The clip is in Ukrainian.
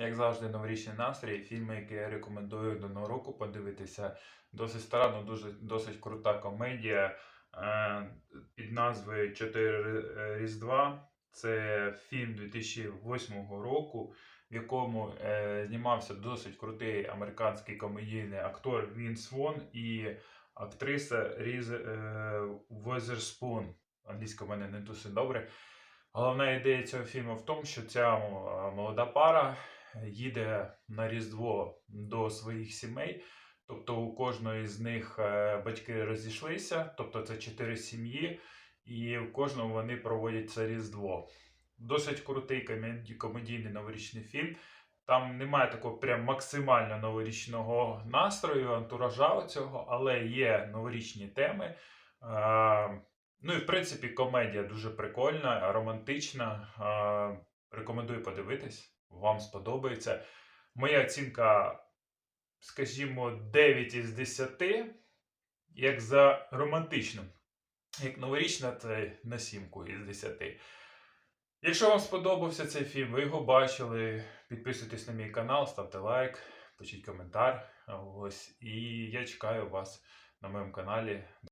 Як завжди, новорічний настрій. Фільми, які я рекомендую до нового року подивитися. Досить стара, але дуже, досить крута комедія е, під назвою Чотири Різдва. Це фільм 2008 року, в якому е, знімався досить крутий американський комедійний актор Вінс Вон і актриса Різ е, Везерспун. Англійська в мене не досить добре. Головна ідея цього фільму в тому, що ця е, молода пара їде на Різдво до своїх сімей. Тобто у кожної з них е, батьки розійшлися, тобто це чотири сім'ї, і в кожному вони проводять це Різдво. Досить крутий комедійний новорічний фільм. Там немає такого прям максимально новорічного настрою, антуража цього, але є новорічні теми. Е, Ну і в принципі комедія дуже прикольна, романтична. Е, Рекомендую подивитись, вам сподобається. Моя оцінка, скажімо, 9 із 10, як за романтичним. Як новорічна, це на сімку із 10. Якщо вам сподобався цей фільм, ви його бачили, підписуйтесь на мій канал, ставте лайк, пишіть коментар. Ось, і я чекаю вас на моєму каналі.